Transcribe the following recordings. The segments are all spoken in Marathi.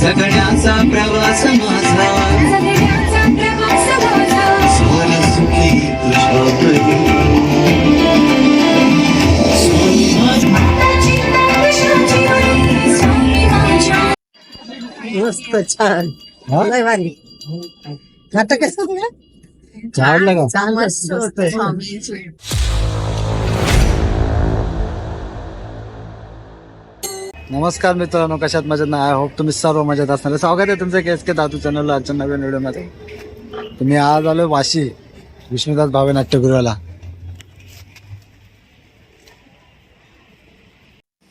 जगण्याचा प्रवास माझा. स्वर सुखी मस्त छान. लय भारी. नाटक कसं तुला आवडलं का? नमस्कार मित्रांनो कशात मजेत नाही आय होप तुम्ही सर्व मजेत असणार. स्वागत आहे तुमचं केस के धातू चॅनलला आजच्या नवीन व्हिडिओमध्ये. तुम्ही आज आलोय वाशी विष्णुदास भावे नाट्यगृहाला.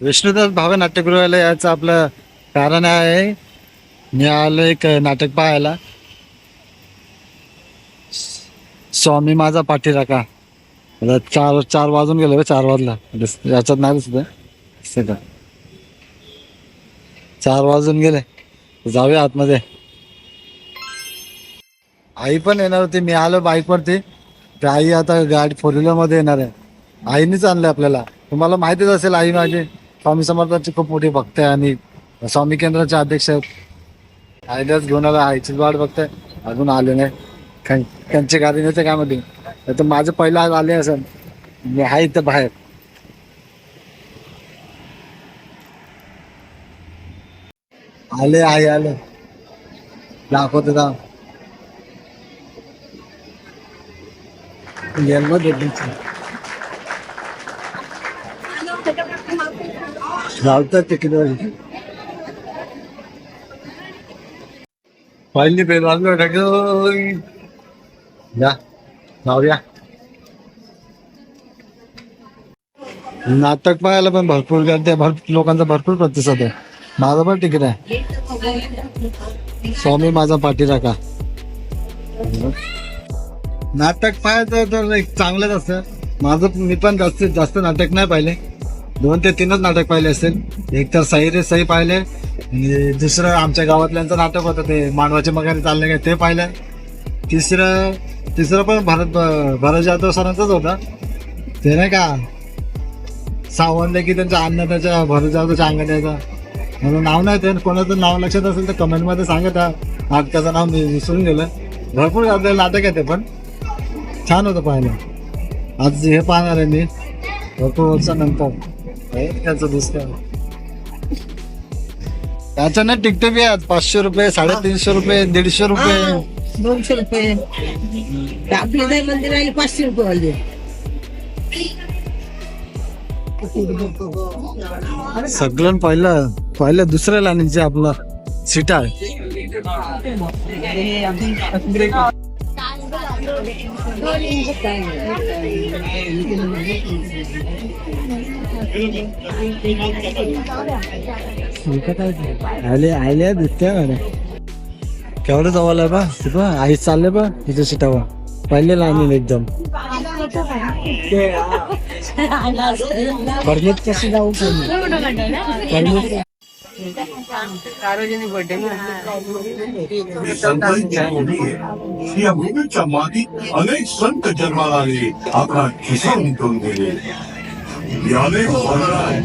विष्णुदास भावे नाट्यगृहाला याचं आपलं कारण आहे मी आलो एक नाटक पाहायला. स्वामी माझा पाठीराका चार चार वाजून गेलो चार वाजला. याच्यात नाही दिसत चार वाजून गेले. जाऊया आतमध्ये. आई पण येणार होती. मी आलो बाईकवरती. तर आई आता गाडी फोर व्हीलरमध्ये येणार आहे. आईनेच आणलं आपल्याला. तुम्हाला माहितीच असेल आई माझी स्वामी समर्थांची खूप मोठी भक्त आहे आणि स्वामी केंद्राचे अध्यक्ष आहेत. आईलाच घेऊन आला आईचीच वाट बघताय. अजून आले नाही. त्यांची गाडी नव्हते काय म्हणते तर माझं पहिलं आज आले असेल मी आहे इथं बाहेर. आले आहे आले. दाखवते का हेल्मेट लावतात तिकीट पहिली बेल वाजलो या जाऊया. नाटक पाहायला पण भरपूर गर्दी आहे. भरपूर लोकांचा भरपूर प्रतिसाद आहे. माझं पण तिकीट आहे. स्वामी माझा पाठीराखा नाटक पाहायचं तर एक चांगलंच असतं. माझं मी पण जास्तीत जास्त नाटक नाही पाहिले. दोन ते तीनच नाटक पाहिले असेल. एक तर सही रे सही पाहिले. आणि दुसरं आमच्या गावातल्यांचं नाटक होतं ते मानवाचे मगाने चालले काय ते पाहिलं. तिसरं तिसरं पण भरत भरत जाधव सरांचंच होतं. ते नाही का? सावंत की त्यांच्या अन्नदाच्या भरत जाधवच्या अंगण्याचा म्हणून नाव नाही ते कोणाचं नाव लक्षात असेल तर कमेंटमध्ये सांगत नाटकाचं नाव मी विसरून गेलं भरपूर आपल्याला नाटक आहे ते पण छान होतं पाहायला. आज हे पाहणार आहे मी. भरपूर वर्षानंतर. त्याचं दुसरं त्याच्या ना तिकटे बी आहेत पाचशे रुपये साडेतीनशे रुपये दीडशे रुपये. दोनशे रुपये. आपले नाही मंदिर राहिले पाचशे रुपये वाले. सगळं पहिलं. पहिलं दुसऱ्या लाईनीचे आपलं सीट आहे. आले आले दिसते अरे केवढं जवळ आहे बा? तिथं आई चालले बा तिच्या सीटावर. पहिले लाईनीला एकदम. परमित कशी जाऊ? सार्वजनिक बर्थडे में સંકલ્પ છે શ્રી અભિનેતામાંથી અનેક સંત જન્માલાને આપણા ખિસ્સા ઉમટોન ગયેલે યાને ભરણાય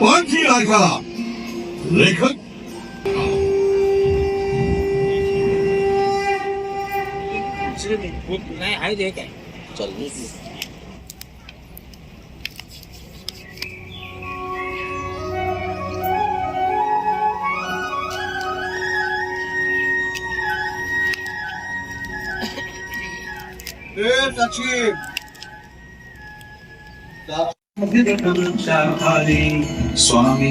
પાંચી લાખા લેખક નહીં આવી જાય કઈ ચલ स्वामी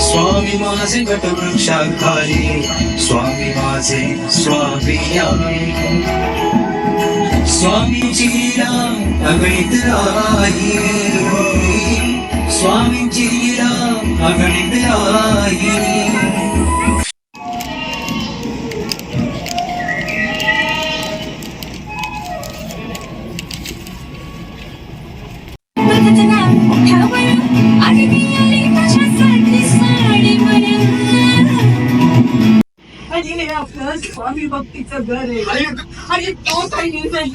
स्वामी माझे वटवृक्षाखाली स्वामी माझे स्वामी स्वामीची लीला अगणित आहे स्वामींची लीला अगणित आहे स्वामी भक्तीचं घर आहे. आणि तो काही न्यूज आहे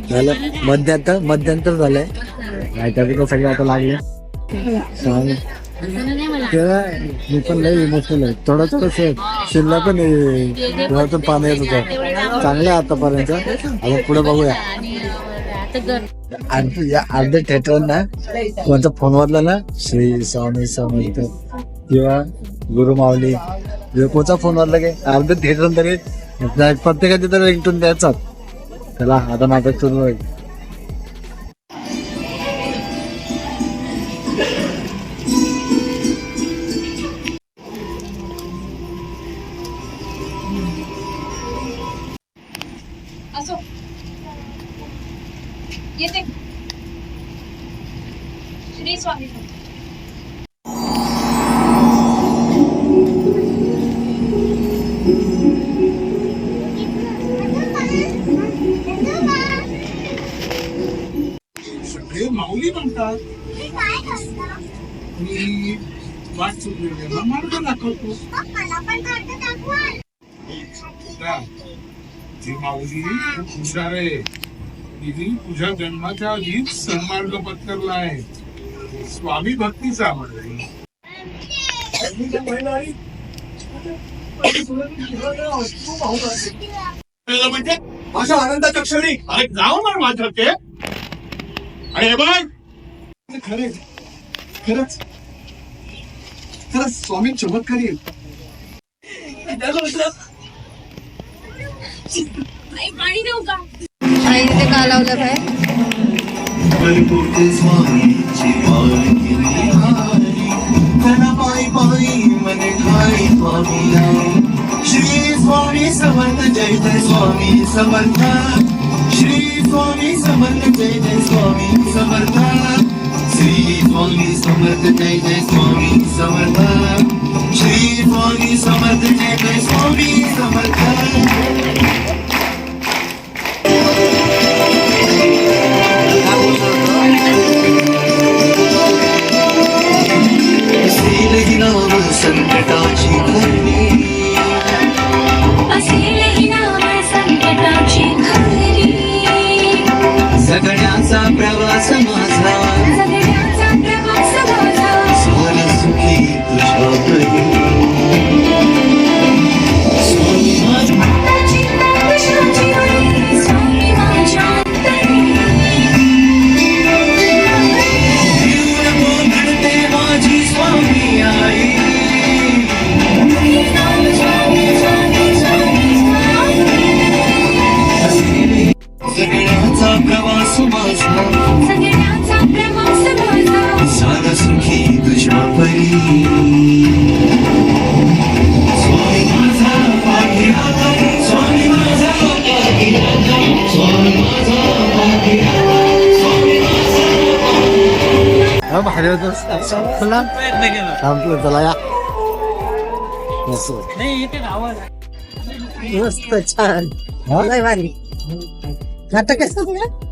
झालं. मध्यंतर मध्यंतर झालंय. नाही तर सगळं आता लागले. हो. मी पण लय इमोशनल आहे. थोडं थोडं शिरला पण डोळ्यातून पाणी येत होतं. चांगलं आहे आतापर्यंत. आता पुढे बघूया. अर्ध- या अर्ध्या थिएटर ना कोणता फोन वाजला ना श्री स्वामी समर्थ किंवा गुरु माऊली. कोणता फोन वाजला की? अर्धे थिएटर तरी. प्रत्येकाचे तरी रिंगटून द्यायचा त्याला आता नाटक सुरू होईल. येते. श्री स्वामी सगळे माऊली म्हणतात. मी वाट चुकलेला मार्ग दाखवतो? ती माऊली खूप हुशार आहे. तुझ्या जन्माच्या आधीच सन्मार्ग पत्करला आहे. स्वामी भक्तीचा म्हणजे म्हणजे अशा आनंदाच्या क्षणी. अरे जाऊ ना माझ्या ते अरे बघ खरे खरंच. खरंच स्वामी चमत्कार पाणी देऊ का? स्वामी समर्थ श्री स्वामी समर्थ जय जय स्वामी समर्थ श्री स्वामी समर्थ जय जय स्वामी समर्थ श्री स्वामी समर्थ जय जय स्वामी समर्थ माझा पाठीराखा, स्वामी माझा हा? भारी चला या मस्त छान. भारी. नाटक कसं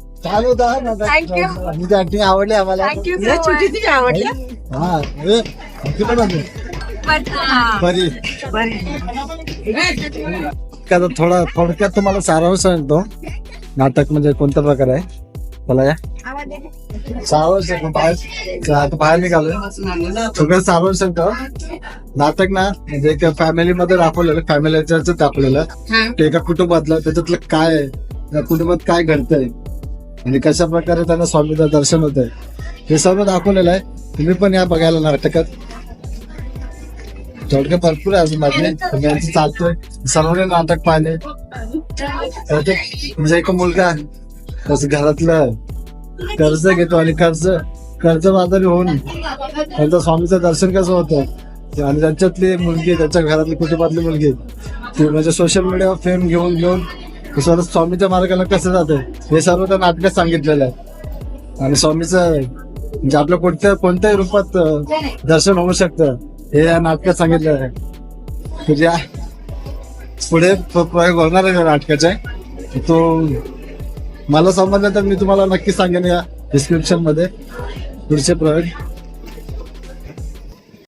चालू होता तुमची ऍक्टिंग आवडली आम्हाला. आवडली? हा ए, किती पण होते? बरी. का तर थोडा थोडक्यात तुम्हाला सारांश सांगतो. नाटक म्हणजे कोणता प्रकार आहे? चला या. सारांश सांगतो, बाहेर आता बाहेर निघालोय. सगळं सारांश सांगतो नाटक ना म्हणजे एक फॅमिली मध्ये दाखवलेलं फॅमिलीच दाखवलेलं ते एका कुटुंबातलं त्याच्यातलं काय आहे? त्या कुटुंबात काय घडतंय? आणि कशा प्रकारे त्यांना स्वामीचं दर्शन होत हे सर्व दाखवलेलं आहे. तुम्ही पण या बघायला नाटकात. थोडके भरपूर आहे अजून माझे तुम्ही यांचं चालतोय. सर्वांनी नाटक पाहिले. म्हणजे एक मुलगा तसं घरातलं कर्ज घेतो आणि कर्ज कर्जबाजारी होऊन त्यांचं स्वामीचं दर्शन कसं होतं आणि त्यांच्यातली मुलगी त्यांच्या घरातली कुटुंबातली मुलगी ती म्हणजे सोशल मीडियावर फेम घेऊन घेऊन स्वतः स्वामीच्या मार्गाला कसं जाते हे सर्व त्या नाटकात सांगितलेलं आहे. आणि स्वामीचं म्हणजे आपलं कोणत्या कोणत्याही रूपात दर्शन होऊ शकतं हे या नाटकात सांगितलेलं आहे. म्हणजे तुझ्या पुढे प्रयोग होणार आहे या नाटकाचे. तो मला समजलं तर मी तुम्हाला नक्की सांगेन या डिस्क्रिप्शनमध्ये. पुढचे प्रयोग.